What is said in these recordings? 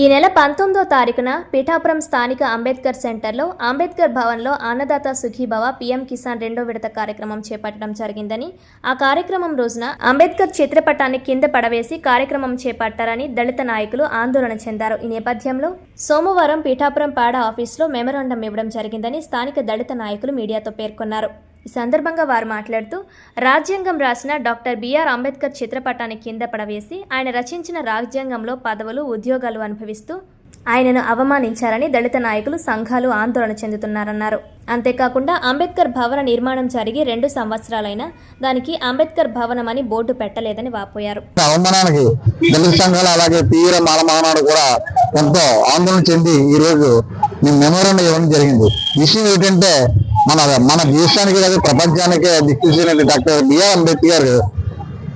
ఈ నెల పంతొమ్మిదో తారీఖున పిఠాపురం స్థానిక అంబేద్కర్ సెంటర్లో అంబేద్కర్ భవన్లో అన్నదాత సుఖీభవ పీఎం కిసాన్ రెండో విడత కార్యక్రమం చేపట్టడం జరిగిందని ఆ కార్యక్రమం రోజున అంబేద్కర్ చిత్రపటాన్ని కింద పడవేసి కార్యక్రమం చేపట్టారని దళిత నాయకులు ఆందోళన చెందారు. ఈ నేపథ్యంలో సోమవారం పిఠాపురం పాడ ఆఫీసులో మెమరాండం ఇవ్వడం జరిగిందని స్థానిక దళిత నాయకులు మీడియాతో పేర్కొన్నారు. ఈ సందర్భంగా వారు మాట్లాడుతూ రాజ్యాంగం రాసిన డాక్టర్ బిఆర్ అంబేద్కర్ చిత్రపటాన్ని కింద పడవేసి ఆయన రచించిన రాజ్యాంగంలో పదవులు ఉద్యోగాలు అనుభవిస్తూ ఆయనను అవమానించారని దళిత నాయకులు సంఘాలు ఆందోళన చెందుతున్నారన్నారు. అంతేకాకుండా అంబేద్కర్ భవన నిర్మాణం జరిగి రెండు సంవత్సరాలైనా దానికి అంబేద్కర్ భవనం అని బోర్డు పెట్టలేదని వాపోయారు. అవమానానికి దళిత సంఘాలు అలాగే తీవ్ర మాలమానాడు కూడా ఎంతో ఆందోళన చెంది ఈ రోజు మేము ఇవ్వడం జరిగింది. విషయం ఏంటంటే మన మన దేశానికి కాదు ప్రపంచానికి దిక్కుచేసినటువంటి డాక్టర్ బిఆర్ అంబేద్కర్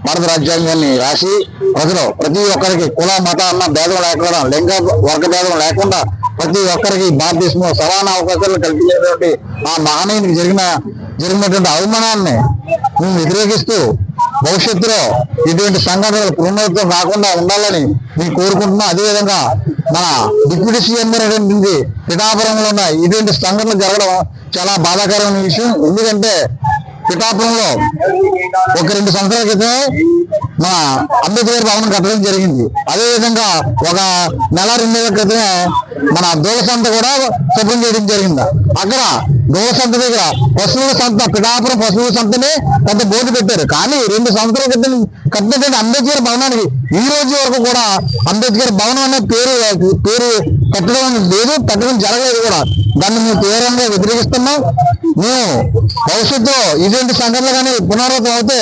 భారత రాజ్యాంగాన్ని రాసి ప్రజలు ప్రతి ఒక్కరికి కుల మత అన్న భేదం లేకుండా లింగ వర్గ భేదం లేకుండా ప్రతి ఒక్కరికి భారతదేశంలో సమాన అవకాశాలు కల్పించేటువంటి ఆ మహనీయునికి జరిగిన జరిగినటువంటి అవమానాన్ని మేము వ్యతిరేకిస్తూ భవిష్యత్తులో ఇటువంటి సంఘటనలు పునరుద్ధం రాకుండా ఉండాలని మేము కోరుకుంటున్నాం. అదేవిధంగా మన డిప్యూటీ సీఎం అనేటువంటి పిఠాపురంలో ఉన్న ఇటువంటి సంఘటనలు జరగడం చాలా బాధాకరమైన విషయం. ఎందుకంటే పిఠాపురంలో ఒక రెండు సంవత్సరాల క్రితమే మన అంబేద్కర్ భవనం కట్టడం జరిగింది. అదే విధంగా ఒక నెల రెండు నెలల క్రితమే మన దూల సంత కూడా శుభ్రం చేయడం జరిగింది. అక్కడ దోల సంత దగ్గర పశువుల సంత పిఠాపురం పశువుల సంతనే పెద్ద బోర్డు పెట్టారు. కానీ రెండు సంవత్సరాల క్రితం కట్టినటువంటి అంబేద్కర్ భవనానికి ఈ రోజు వరకు కూడా అంబేద్కర్ భవనం అనే పేరు పేరు పెట్టడం లేదు పెట్టడం జరగలేదు కూడా. దాన్ని మేము తీవ్రంగా వ్యతిరేకిస్తున్నాం. మేము భవిష్యత్తులో ఇటువంటి సంఘటనలు కానీ పునరావృతం అవుతే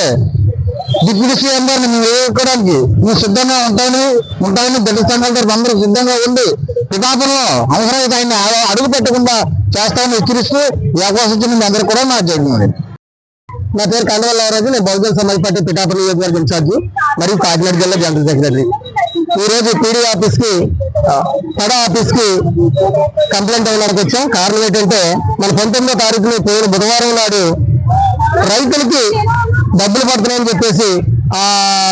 డిప్యూటీ సీఎం గారిని మేము వేయడానికి మేము సిద్ధంగా ఉంటామని ఉంటామని దళిత సంఘాలతో అందరూ సిద్ధంగా ఉండి పితాపంలో అవసరమైతే ఆయన అడుగు పెట్టకుండా చేస్తామని హెచ్చరిస్తూ ఈ అవకాశం ఇచ్చిన అందరూ కూడా నా జరిగింది నా పేరు కండవల్లారాజు నేను బహుజన సమాజ్ పార్టీ పిఠాపురం నియోజకవర్గ ఇన్ఛార్జ్ మరియు కాకినాడ జిల్లా జనరల్ సెక్రటరీ. ఈ రోజు పీడీ ఆఫీస్కి పడ ఆఫీస్కి కంప్లైంట్ అవ్వడానికి వచ్చాం. కారణం ఏంటంటే మన పంతొమ్మిదో తారీఖున పోయిన బుధవారం నాడు రైతులకి డబ్బులు పడుతున్నాయని చెప్పేసి ఆ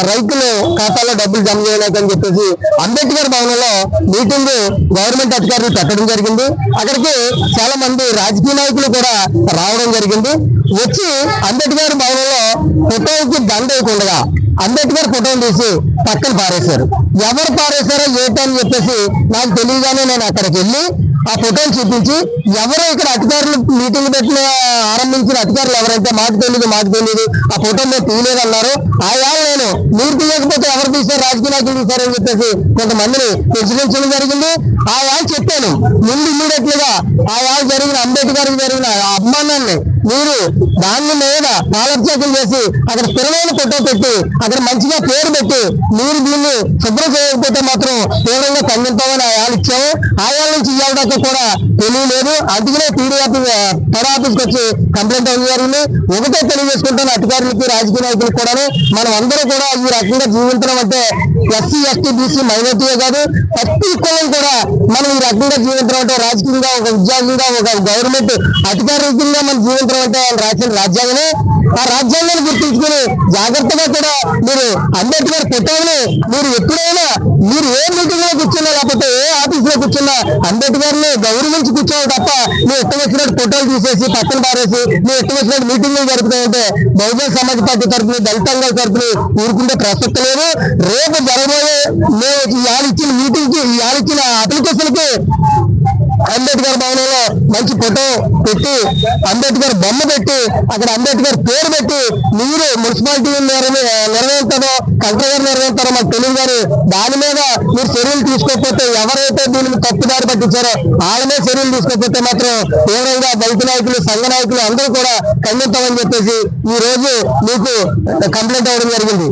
రైతులు ఖాతాలో డబ్బులు జమ చేయలేకని చెప్పేసి అంబేద్కర్ భవనంలో మీటింగ్ గవర్నమెంట్ అధికారులు పెట్టడం జరిగింది. అక్కడికి చాలా మంది రాజకీయ నాయకులు కూడా రావడం జరిగింది. వచ్చి అంబేద్కర్ భవనంలో ఫోటోకి దండ వేయకుండా అంబేద్కర్ ఫోటోని తీసి పక్కన పారేశారు. ఎవరు పారేశారో ఏంటని చెప్పేసి నాకు తెలియగానే నేను అక్కడికి వెళ్ళి ఆ ఫోటోలు చూపించి ఎవరో ఇక్కడ అధికారులు మీటింగ్ పెట్టిన ఆరంభించిన అధికారులు ఎవరైతే మాకు తెలియదు మాకు తెలియదు ఆ ఫోటో మేము తీయలేదన్నారు. ఆయా నేను మీరు తీయకపోతే ఎవరు తీశారు? రాజకీయ నాయకులు తీశారని చెప్పేసి కొంతమందిని హెచ్చరించడం జరిగింది. ఆయా చెప్పాను. ముందు ఇమ్మీడియట్ ఆయా జరిగిన అంబేద్కర్ జరిగిన ఆ అభిమానాన్ని మీరు దాన్ని మీద పాలక్షేపం చేసి అక్కడ స్థిరమైన ఫోటో పెట్టి అక్కడ మంచిగా పేరు పెట్టి మీరు దీన్ని శుభ్రం చేయకపోతే మాత్రం తీవ్రంగా ఖండిస్తామని ఆయాలు ఇచ్చాము. ఆయా నుంచి కూడా తెలియలేదు. అందుకనే టీడీఆర్ పడ ఆఫీస్కి వచ్చి కంప్లైంట్ అవ్వడం జరిగింది. ఒకటే తెలియజేసుకుంటాను అధికారులకి రాజకీయ నాయకులకు కూడా మనం అందరూ కూడా ఈ రకంగా జీవించడం అంటే ఎస్సీ ఎస్టీ బీసీ మైనార్టీయే కాదు ప్రతి కులం కూడా మనం ఈ రకంగా జీవించడం అంటే రాజకీయంగా ఒక ఉద్యోగంగా ఒక గవర్నమెంట్ అధికారికంగా మనం జీవించడం అంటే ఆయన రాసిన రాజ్యాంగమే. ఆ రాజ్యాంగాన్ని గుర్తించుకుని జాగ్రత్తగా కూడా మీరు అంబేద్కర్ ఫోటోని మీరు ఎప్పుడైనా మీరు ఏ మీటింగ్లో కూర్చున్నా లేకపోతే ఏ ఆఫీస్లో కూర్చున్నా అంబేద్కర్ ని గౌరవించి కూర్చోవాలి తప్ప నువ్వు ఇష్టం వచ్చినట్టు ఫోటోలు తీసేసి పక్కన పారేసి నువ్వు ఇష్టం వచ్చినట్టు మీటింగ్లు జరుపుతాయంటే బహుజన సమాజ్ పార్టీ తరఫున దళితంగా తరఫున ఊరుకుంటే ప్రసక్తి లేదు. రేపు జరగబోయే మేము ఇవాళ ఇచ్చిన మీటింగ్కి ఇచ్చిన అప్లికేషన్కి అప్లికేషన్కి అంబేద్కర్ భవనంలో మంచి ఫోటో పెట్టి అంబేద్కర్ బొమ్మ పెట్టి అక్కడ అంబేద్కర్ పేరు పెట్టి మీరు మున్సిపాలిటీ నిర్వహిస్తారో కలెక్టర్ గారు నిర్వహిస్తారో మాకు తెలియదు కానీ దాని మీద మీరు చర్యలు తీసుకోకపోతే ఎవరైతే దీన్ని తప్పుదారి పట్టించారో వాళ్ళ చర్యలు తీసుకోకపోతే మాత్రం తీవ్రంగా దళిత నాయకులు సంఘ నాయకులు అందరూ కూడా ఖండిస్తామని చెప్పేసి ఈ రోజు మీకు కంప్లైంట్ అవ్వడం జరిగింది.